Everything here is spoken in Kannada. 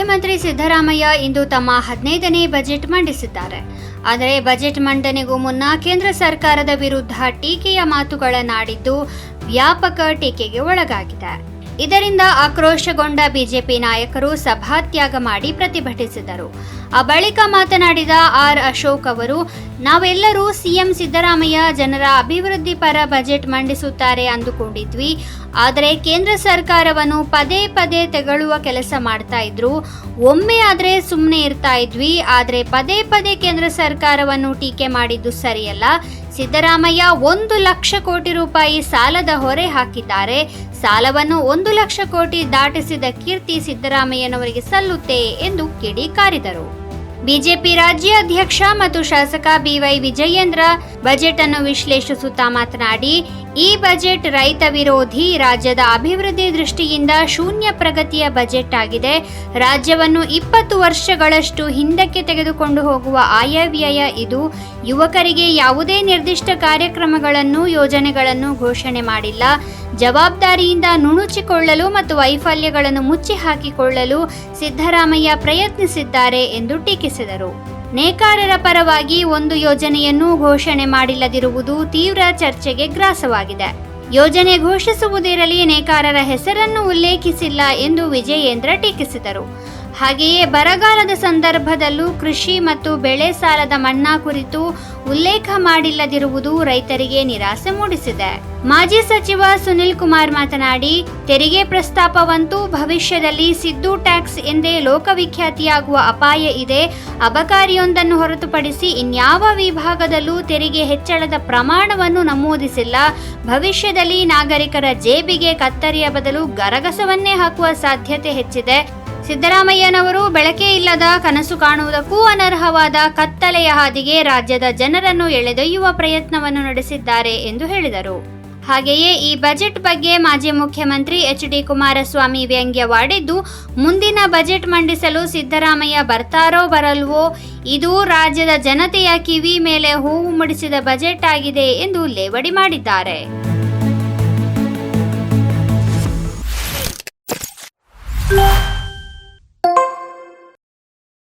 ಮುಖ್ಯಮಂತ್ರಿ ಸಿದ್ದರಾಮಯ್ಯ ಇಂದು ತಮ್ಮ ಹದಿನೈದನೇ ಬಜೆಟ್ ಮಂಡಿಸಿದ್ದಾರೆ. ಆದರೆ ಬಜೆಟ್ ಮಂಡನೆಗೂ ಮುನ್ನ ಕೇಂದ್ರ ಸರ್ಕಾರದ ವಿರುದ್ಧ ಟೀಕೆಯ ಮಾತುಗಳನ್ನಾಡಿದ್ದು ವ್ಯಾಪಕ ಟೀಕೆಗೆ ಒಳಗಾಗಿದೆ. ಇದರಿಂದ ಆಕ್ರೋಶಗೊಂಡ ಬಿಜೆಪಿ ನಾಯಕರು ಸಭಾತ್ಯಾಗ ಮಾಡಿ ಪ್ರತಿಭಟಿಸಿದರು. ಆ ಬಳಿಕ ಮಾತನಾಡಿದ ಆರ್ ಅಶೋಕ್ ಅವರು, ನಾವೆಲ್ಲರೂ ಸಿಎಂ ಸಿದ್ದರಾಮಯ್ಯ ಜನರ ಅಭಿವೃದ್ಧಿ ಪರ ಬಜೆಟ್ ಮಂಡಿಸುತ್ತಾರೆ ಅಂದುಕೊಂಡಿದ್ವಿ. ಆದರೆ ಕೇಂದ್ರ ಸರ್ಕಾರವನ್ನು ಪದೇ ಪದೇ ತೆಗಳುವ ಕೆಲಸ ಮಾಡ್ತಾ ಇದ್ರು. ಒಮ್ಮೆ ಆದರೆ ಸುಮ್ಮನೆ ಇರ್ತಾ ಇದ್ವಿ. ಆದರೆ ಪದೇ ಪದೇ ಕೇಂದ್ರ ಸರ್ಕಾರವನ್ನು ಟೀಕೆ ಮಾಡಿದ್ದು ಸರಿಯಲ್ಲ. ಸಿದ್ದರಾಮಯ್ಯ ಒಂದು ಲಕ್ಷ ಕೋಟಿ ರೂಪಾಯಿ ಸಾಲದ ಹೊರೆ ಹಾಕಿದ್ದಾರೆ. ಸಾಲವನ್ನು ಒಂದು ಲಕ್ಷ ಕೋಟಿ ದಾಟಿಸಿದ ಕೀರ್ತಿ ಸಿದ್ದರಾಮಯ್ಯನವರಿಗೆ ಸಲ್ಲುತ್ತೆ ಎಂದು ಕಿಡಿಕಾರಿದರು. ಬಿಜೆಪಿ ರಾಜ್ಯಾಧ್ಯಕ್ಷ ಮತ್ತು ಶಾಸಕ ಬಿವೈ ವಿಜಯೇಂದ್ರ ಬಜೆಟ್ ಅನ್ನು ವಿಶ್ಲೇಷಿಸುತ್ತಾ ಮಾತನಾಡಿ, ಈ ಬಜೆಟ್ ರೈತ ವಿರೋಧಿ, ರಾಜ್ಯದ ಅಭಿವೃದ್ಧಿ ದೃಷ್ಟಿಯಿಂದ ಶೂನ್ಯ ಪ್ರಗತಿಯ ಬಜೆಟ್ ಆಗಿದೆ. ರಾಜ್ಯವನ್ನು ಇಪ್ಪತ್ತು ವರ್ಷಗಳಷ್ಟು ಹಿಂದಕ್ಕೆ ತೆಗೆದುಕೊಂಡು ಹೋಗುವ ಆಯವ್ಯಯ ಇದು. ಯುವಕರಿಗೆ ಯಾವುದೇ ನಿರ್ದಿಷ್ಟ ಕಾರ್ಯಕ್ರಮಗಳನ್ನು, ಯೋಜನೆಗಳನ್ನು ಘೋಷಣೆ ಮಾಡಿಲ್ಲ. ಜವಾಬ್ದಾರಿಯಿಂದ ನುಣುಚಿಕೊಳ್ಳಲು ಮತ್ತು ವೈಫಲ್ಯಗಳನ್ನು ಮುಚ್ಚಿ ಹಾಕಿಕೊಳ್ಳಲು ಸಿದ್ದರಾಮಯ್ಯ ಪ್ರಯತ್ನಿಸಿದ್ದಾರೆ ಎಂದು ಟೀಕಿಸಿದರು. ನೇಕಾರರ ಪರವಾಗಿ ಒಂದು ಯೋಜನೆಯನ್ನು ಘೋಷಣೆ ಮಾಡಿಲ್ಲದಿರುವುದು ತೀವ್ರ ಚರ್ಚೆಗೆ ಗ್ರಾಸವಾಗಿದೆ. ಯೋಜನೆ ಘೋಷಿಸುವುದಿರಲಿ ನೇಕಾರರ ಹೆಸರನ್ನು ಉಲ್ಲೇಖಿಸಿಲ್ಲ ಎಂದು ವಿಜಯೇಂದ್ರ ಟೀಕಿಸಿದರು. ಹಾಗೆಯೇ ಬರಗಾಲದ ಸಂದರ್ಭದಲ್ಲೂ ಕೃಷಿ ಮತ್ತು ಬೆಳೆ ಸಾಲದ ಮನ್ನಾ ಕುರಿತು ಉಲ್ಲೇಖ ಮಾಡಿಲ್ಲದಿರುವುದು ರೈತರಿಗೆ ನಿರಾಸೆ ಮೂಡಿಸಿದೆ. ಮಾಜಿ ಸಚಿವ ಸುನಿಲ್ ಕುಮಾರ್ ಮಾತನಾಡಿ, ತೆರಿಗೆ ಪ್ರಸ್ತಾಪವಂತೂ ಭವಿಷ್ಯದಲ್ಲಿ ಸಿದ್ದು ಟ್ಯಾಕ್ಸ್ ಎಂದೇ ಲೋಕವಿಖ್ಯಾತಿಯಾಗುವ ಅಪಾಯ ಇದೆ. ಅಬಕಾರಿಯೊಂದನ್ನು ಹೊರತುಪಡಿಸಿ ಇನ್ಯಾವ ವಿಭಾಗದಲ್ಲೂ ತೆರಿಗೆ ಹೆಚ್ಚಳದ ಪ್ರಮಾಣವನ್ನು ನಮೂದಿಸಿಲ್ಲ. ಭವಿಷ್ಯದಲ್ಲಿ ನಾಗರಿಕರ ಜೇಬಿಗೆ ಕತ್ತರಿಯ ಬದಲು ಗರಗಸವನ್ನೇ ಹಾಕುವ ಸಾಧ್ಯತೆ ಹೆಚ್ಚಿದೆ. ಸಿದ್ದರಾಮಯ್ಯನವರು ಬೆಳಕೇ ಇಲ್ಲದ ಕನಸು ಕಾಣುವುದಕ್ಕೂ ಅನರ್ಹವಾದ ಕತ್ತಲೆಯ ಹಾದಿಗೆ ರಾಜ್ಯದ ಜನರನ್ನು ಎಳೆದೊಯ್ಯುವ ಪ್ರಯತ್ನವನ್ನು ನಡೆಸಿದ್ದಾರೆ ಎಂದು ಹೇಳಿದರು. ಹಾಗೆಯೇ ಈ ಬಜೆಟ್ ಬಗ್ಗೆ ಮಾಜಿ ಮುಖ್ಯಮಂತ್ರಿ ಎಚ್ ಡಿ ಕುಮಾರಸ್ವಾಮಿ ವ್ಯಂಗ್ಯವಾಡಿದ್ದು, ಮುಂದಿನ ಬಜೆಟ್ ಮಂಡಿಸಲು ಸಿದ್ದರಾಮಯ್ಯ ಬರ್ತಾರೋ ಬರಲ್ವೋ, ಇದು ರಾಜ್ಯದ ಜನತೆಯ ಕಿವಿ ಮೇಲೆ ಹೂವು ಮುಡಿಸಿದ ಬಜೆಟ್ ಆಗಿದೆ ಎಂದು ಲೇವಡಿ ಮಾಡಿದ್ದಾರೆ.